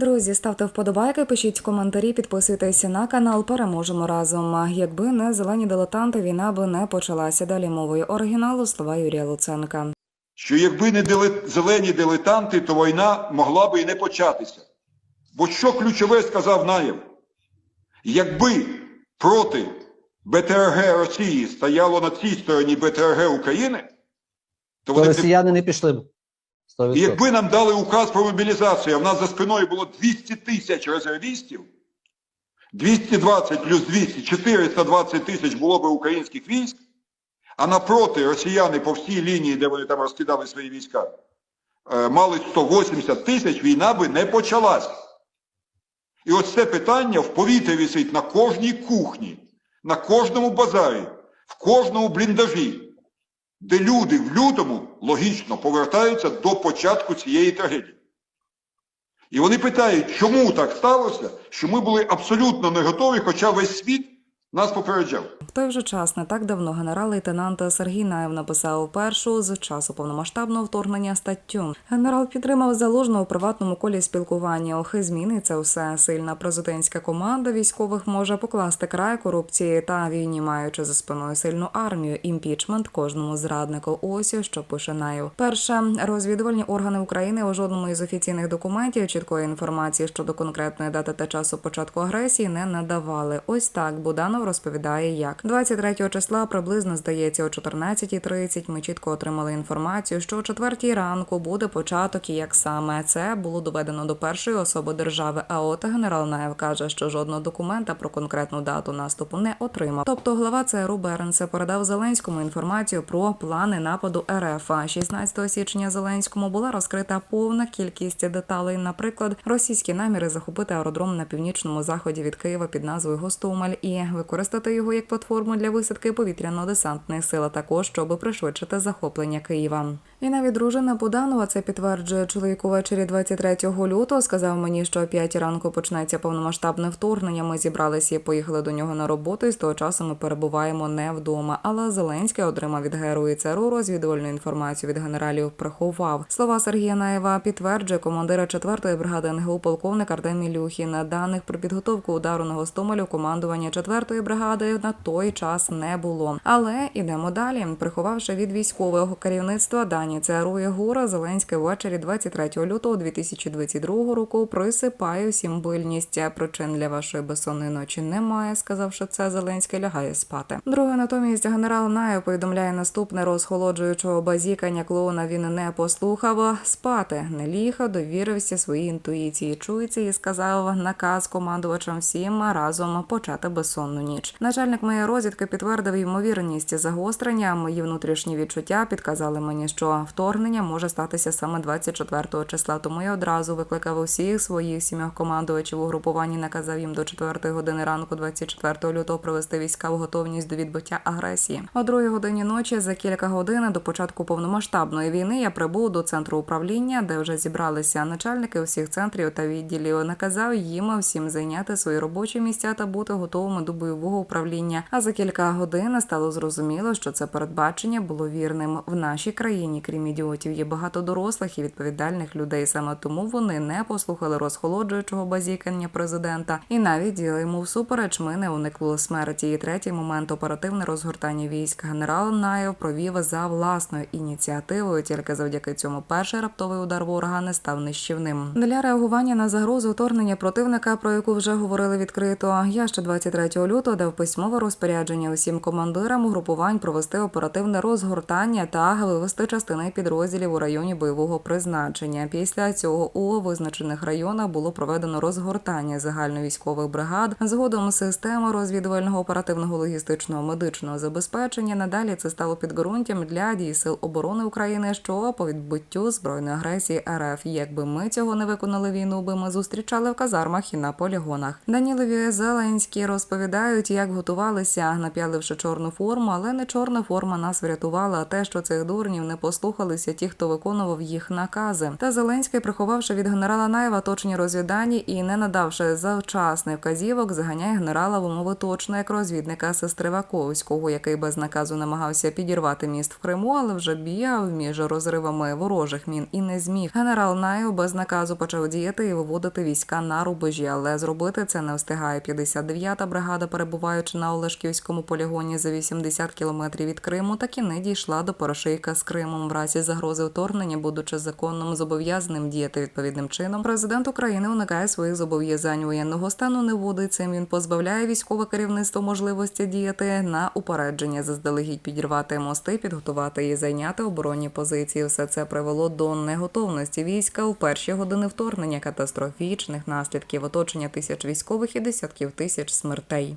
Друзі, ставте вподобайки, пишіть коментарі, підписуйтесь на канал. Переможемо разом. Якби не зелені дилетанти, війна би не почалася. Далі мовою оригіналу слова Юрія Луценка. що якби не дили- зелені дилетанти, то війна могла би і не початися. Бо що ключове сказав Наєв? Якби проти БТРГ Росії стояло на цій стороні БТРГ України, то То вони росіяни не пішли б. 100%. і якби нам дали указ про мобілізацію, а в нас за спиною було 200 тисяч резервістів, 220 плюс 200, 420 тисяч було б українських військ, а напроти росіяни по всій лінії, де вони там розкидали свої війська, е, мали 180 тисяч, війна би не почалася. І ось це питання в повітрі висить на кожній кухні, на кожному базарі, в кожному бліндажі де люди в лютому логічно повертаються до початку цієї трагедії. І вони питають, чому так сталося, що ми були абсолютно не готові, хоча весь світ нас попереджав. В той же час не так давно генерал-лейтенант Сергій Наєв написав першу з часу повномасштабного вторгнення статтю. Генерал підтримав залужного у приватному колі спілкування. Охи зміни це все сильна президентська команда військових може покласти край корупції та війні, маючи за спиною сильну армію. Імпічмент кожному зраднику. Ось що пише Наєв. Перше розвідувальні органи України у жодному із офіційних документів чіткої інформації щодо конкретної дати та часу початку агресії не надавали. Ось так Буданов розповідає, як 23 числа, приблизно здається, о 14.30 ми чітко отримали інформацію, що о 4 ранку буде початок, і як саме це було доведено до першої особи держави. А от генерал Наєв каже, що жодного документа про конкретну дату наступу не отримав. Тобто глава ЦРУ Беренсе передав Зеленському інформацію про плани нападу РФ. А 16 січня Зеленському була розкрита повна кількість деталей. Наприклад, російські наміри захопити аеродром на північному заході від Києва під назвою Гостомель і використати його як платформу для висадки повітряно-десантних сил, а також щоб пришвидшити захоплення Києва. І навіть дружина Буданова це підтверджує. Чоловік увечері 23 лютого сказав мені, що о 5 ранку почнеться повномасштабне вторгнення. Ми зібралися і поїхали до нього на роботу. І з того часу ми перебуваємо не вдома. Але Зеленський отримав від і ЦРУ розвідувальну інформацію від генералів. Приховав слова Сергія Наєва. Підтверджує командира 4-ї бригади НГУ полковник Артемій Люхін. Даних про підготовку удару на Гостомелю командування 4-ї бригади на той час не було. Але ідемо далі. Приховавши від військового керівництва дані ЦРУ і ГУРа, Зеленський ввечері 23 лютого 2022 року присипає всім пильність. Причин для вашої безсонної ночі немає. Сказавши це, Зеленський лягає спати. Друге натомість генерал Наєв повідомляє наступне розхолоджуючого базікання клоуна. Він не послухав спати. Не ліг, довірився своїй інтуїції. Чується і сказав наказ командувачам всім разом почати безсонну. Начальник моєї розвідки підтвердив ймовірність загострення. Мої внутрішні відчуття підказали мені, що вторгнення може статися саме 24 числа. Тому я одразу викликав усіх своїх сімох командувачів у групуванні. Наказав їм до 4 години ранку, 24 лютого, привести війська в готовність до відбиття агресії. О 2 годині ночі за кілька годин до початку повномасштабної війни я прибув до центру управління, де вже зібралися начальники усіх центрів та відділів. Наказав їм всім зайняти свої робочі місця та бути готовими до бойового управління. А за кілька годин стало зрозуміло, що це передбачення було вірним. В нашій країні, крім ідіотів, є багато дорослих і відповідальних людей. Саме тому вони не послухали розхолоджуючого базікання президента, і навіть йому всупереч ми не уникли смерті. І третій момент оперативне розгортання військ. Генерал Наєв провів за власною ініціативою. Тільки завдяки цьому перший раптовий удар ворога не став нищівним. Для реагування на загрозу вторгнення противника, про яку вже говорили відкрито. Я ще 23 лютого дав письмове розпорядження усім командирам угрупувань провести оперативне розгортання та вивести частини підрозділів у районі бойового призначення. Після цього у визначених районах було проведено розгортання загальновійськових бригад. Згодом система розвідувального оперативного логістичного медичного забезпечення. Надалі це стало підґрунтям для дій сил оборони України, що по відбиттю збройної агресії РФ. Якби ми цього не виконали війну, би ми зустрічали в казармах і на полігонах. Данілові Зеленський розповідають. Розповідають, як готувалися, напяливши чорну форму, але не чорна форма нас врятувала, а те, що цих дурнів не послухалися ті, хто виконував їх накази. Та Зеленський, приховавши від генерала Наєва точні розвіддані і не надавши завчасних вказівок, заганяє генерала в умови точно як розвідника сестри Ваковського, який без наказу намагався підірвати міст в Криму, але вже бігав між розривами ворожих мін і не зміг. Генерал Наєв без наказу почав діяти і виводити війська на рубежі, але зробити це не встигає 59-та бригада, перебуваючи на Олешківському полігоні за 80 кілометрів від Криму, так і не дійшла до Порошийка з Кримом. В разі загрози вторгнення, будучи законним зобов'язаним діяти відповідним чином, президент України уникає своїх зобов'язань воєнного стану. Не вводить цим. Він позбавляє військове керівництво можливості діяти на упередження, заздалегідь підірвати мости, підготувати і зайняти оборонні позиції. Все це привело до неготовності війська у перші години вторгнення, катастрофічних наслідків оточення тисяч військових і десятків тисяч смертей.